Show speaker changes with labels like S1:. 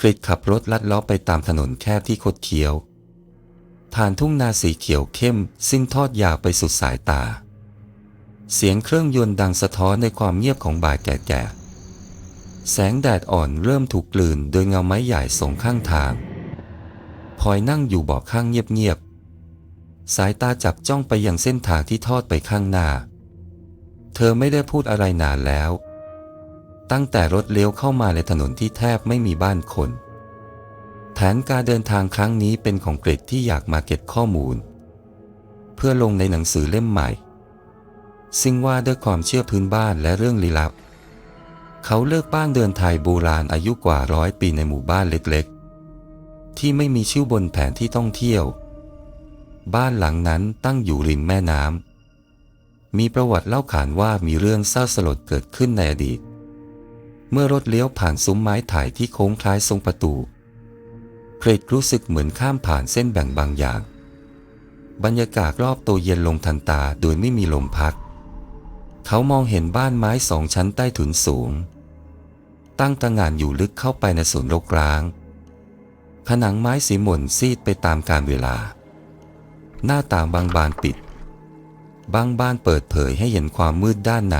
S1: กริดขับรถลัดเล้อไปตามถนนแคบที่คดเคี้ยว ผ่านทุ่งนาสีเขียวเข้มซึ่งทอดยาวไปสุดสายตา เสียงเครื่องยนต์ดังสะท้อนในความเงียบของบ่ายแก่ๆ แสงแดดอ่อนเริ่มถูกกลืนโดยเงาไม้ใหญ่สองข้างทางพลอยนั่งอยู่เบาะข้างเงียบๆ สายตาจับจ้องไปยังเส้นทางที่ทอดไปข้างหน้า เธอไม่ได้พูดอะไรนานแล้ว ตั้งแต่รถเลี้ยวเข้ามาในถนนที่แทบไม่มีบ้านคน แผนการเดินทางครั้งนี้เป็นของกริดที่อยากมาเก็บข้อมูล เพื่อลงในหนังสือเล่มใหม่ ซึ่งว่าด้วยความเชื่อพื้นบ้านและเรื่องลี้ลับ เขาเลือกบ้านเดินไทยโบราณอายุกว่าร้อยปีในหมู่บ้านเล็กๆ ที่ไม่มีชื่อบนแผนที่ท่องเที่ยว บ้านหลังนั้นตั้งอยู่ริมแม่น้ำมีประวัติเล่าขานว่ามีเรื่องเศร้าสลดเกิดขึ้นในอดีต เมื่อรถเลี้ยวผ่านซุ้มไม้ถ่ายที่โค้งคล้ายทรงประตูเกรดรู้สึกเหมือนข้ามผ่านเส้นแบ่งบางอย่าง บรรยากาศรอบตัวเย็นลงทันตาโดยไม่มีลมพัด เขามองเห็นบ้านไม้สองชั้นใต้ถุนสูง ตั้งตระหง่านอยู่ลึกเข้าไปในสวนรกร้าง ผนังไม้สีหม่นซีดไปตามกาลเวลา หน้าต่างบางบานปิด บางบ้านเปิดเผยให้เห็นความมืดด้านใน